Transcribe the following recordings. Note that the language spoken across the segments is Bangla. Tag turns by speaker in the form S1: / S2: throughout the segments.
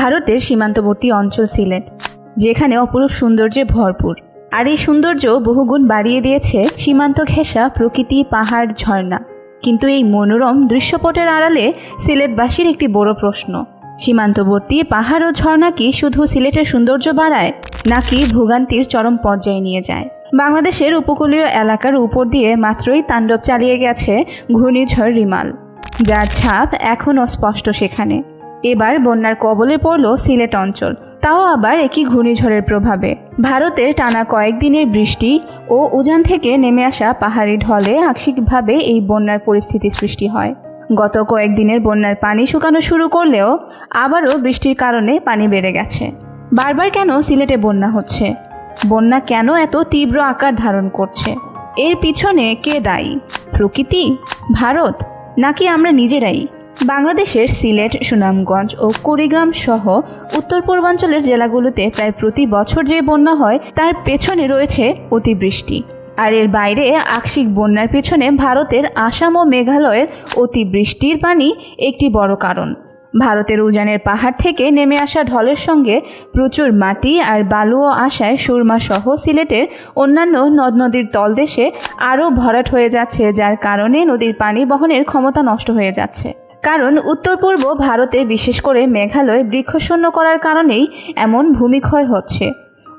S1: ভারতের সীমান্তবর্তী অঞ্চল সিলেট, যেখানে অপরূপ সৌন্দর্যে ভরপুর। আর এই সৌন্দর্য বহুগুণ বাড়িয়ে দিয়েছে সীমান্ত ঘেঁষা প্রকৃতি, পাহাড়, ঝর্ণা। কিন্তু এই মনোরম দৃশ্যপটের আড়ালে সিলেটবাসীর একটি বড় প্রশ্ন, সীমান্তবর্তী পাহাড় ও ঝর্ণা কি শুধু সিলেটের সৌন্দর্য বাড়ায়, নাকি ভোগান্তির চরম পর্যায়ে নিয়ে যায়? বাংলাদেশের উপকূলীয় এলাকার উপর দিয়ে মাত্রই তাণ্ডব চালিয়ে গেছে ঘূর্ণিঝড় রিমাল, যার ছাপ এখনও স্পষ্ট সেখানে। এবার বন্যার কবলে পড়ল সিলেট অঞ্চল, তাও আবার একই ঘূর্ণিঝড়ের প্রভাবে। ভারতের টানা কয়েকদিনের বৃষ্টি ও উজান থেকে নেমে আসা পাহাড়ি ঢলে আংশিকভাবে এই বন্যার পরিস্থিতি সৃষ্টি হয়। গত কয়েকদিনের বন্যার পানি শুকানো শুরু করলেও আবারও বৃষ্টির কারণে পানি বেড়ে গেছে। বারবার কেন সিলেটে বন্যা হচ্ছে? বন্যা কেন এত তীব্র আকার ধারণ করছে? এর পিছনে কে দায়ী? প্রকৃতি? ভারত? নাকি আমরা নিজেরাই? বাংলাদেশের সিলেট, সুনামগঞ্জ ও কুড়িগ্রাম সহ উত্তর পূর্বাঞ্চলের জেলাগুলোতে প্রায় প্রতি বছর যে বন্যা হয়, তার পেছনে রয়েছে অতিবৃষ্টি। আর এর বাইরে আকস্মিক বন্যার পেছনে ভারতের আসাম ও মেঘালয়ের অতিবৃষ্টির পানি একটি বড় কারণ। ভারতের উজানের পাহাড় থেকে নেমে আসা ঢলের সঙ্গে প্রচুর মাটি আর বালুও আসায় সুরমা সহ সিলেটের অন্যান্য নদ নদীর তলদেশে আরও ভরাট হয়ে যাচ্ছে, যার কারণে নদীর পানি বহনের ক্ষমতা নষ্ট হয়ে যাচ্ছে। কারণ উত্তর পূর্ব ভারতে বিশেষ করে মেঘালয় বৃক্ষশূন্য করার কারণেই এমন ভূমিক্ষয় হচ্ছে।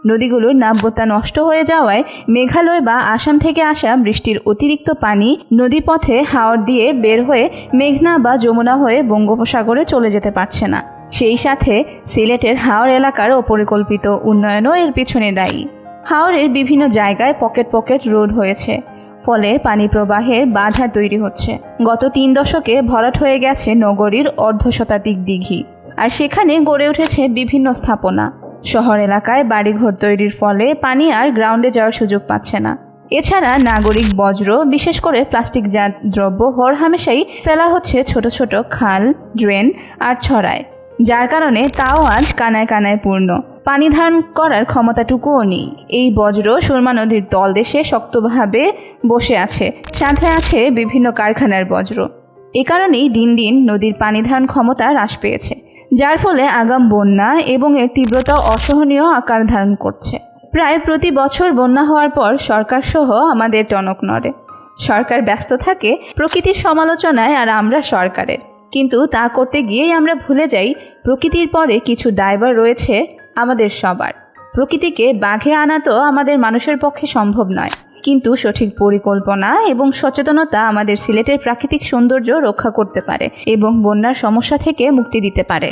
S1: নদীগুলোর নাব্যতা নষ্ট হয়ে যাওয়ায় মেঘালয় বা আসাম থেকে আসা বৃষ্টির অতিরিক্ত পানি নদীপথে হাওর দিয়ে বের হয়ে মেঘনা বা যমুনা হয়ে বঙ্গোপসাগরে চলে যেতে পারছে না। সেই সাথে সিলেটের হাওড় এলাকার অপরিকল্পিত উন্নয়নও এর পিছনে দায়ী। হাওরের বিভিন্ন জায়গায় পকেট পকেট রোড হয়েছে। ফলে পানি প্রবাহের বাধা তৈরি হচ্ছে। গত তিন দশকে ভরাট হয়ে গেছে নগরীর অর্ধশতাধিক দিঘি। আর সেখানে গড়ে উঠেছে বিভিন্ন স্থাপনা। শহর এলাকায় বাড়িঘর তৈরির ফলে পানি আর গ্রাউন্ডে যাওয়ার সুযোগ পাচ্ছে না। এছাড়া নাগরিক বজ্র, বিশেষ করে প্লাস্টিক প্লাস্টিকজাত দ্রব্য হরহামেশাই ফেলা হচ্ছে ছোট ছোট খাল, ড্রেন আর ছড়ায়, যার কারণে তাও আজ কানায় কানায় পূর্ণ। পানি ধারণ করার ক্ষমতাটুকুও নেই। এই বজ্র সুরমা নদীর তলদেশে শক্তভাবে বসে আছে। সাথে আছে বিভিন্ন কারখানার বজ্র। এ কারণেই দিন দিন নদীর পানি ধারণ ক্ষমতা হ্রাস পেয়েছে, যার ফলে আগাম বন্যা এবং এর তীব্রতা অসহনীয় আকার ধারণ করছে। প্রায় প্রতি বছর বন্যা হওয়ার পর সরকার সহ আমাদের টনক নড়ে। সরকার ব্যস্ত থাকে প্রকৃতির সমালোচনায় আর আমরা সরকারের। কিন্তু তা করতে গিয়েই আমরা ভুলে যাই, প্রকৃতির পরে কিছু দায়ভার রয়েছে আমাদের সবার। প্রকৃতিকে বাঘে আনা তো আমাদের মানুষের পক্ষে সম্ভব নয়। কিন্তু সঠিক পরিকল্পনা এবং সচেতনতা আমাদের সিলেটের প্রাকৃতিক সৌন্দর্য রক্ষা করতে পারে এবং বন্যার সমস্যা থেকে মুক্তি দিতে পারে।